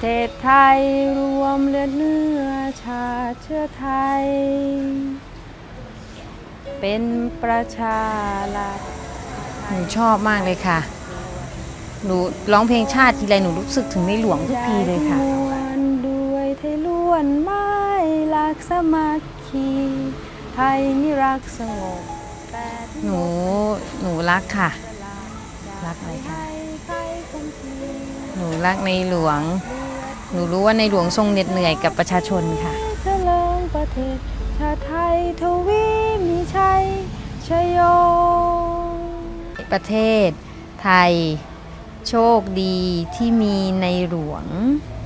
เทศไทยรวมเลือดเนื้อชาติเชื้อไทย เป็นประชารัฐหนูชอบมากเลยค่ะ หนูร้องเพลงชาติทีไรหนูรู้สึกถึงในหลวงทุกทีเลยค่ะ มวลด้วยไทยล้วนไม่รักสามัคคี ไทยนี่รักสงบแต่ที่หนู หนูรักค่ะ รักอะไรไทคะยใครคนที หนูรักในหลวง หนูรู้ว่าในหลวงทรงเหน็ดเหนื่อยกับประชาชนค่ะเจริญประเทศชาติไทยทวีมีชัยชยโย ประเทศไทยโชคดีที่มีในหลวงช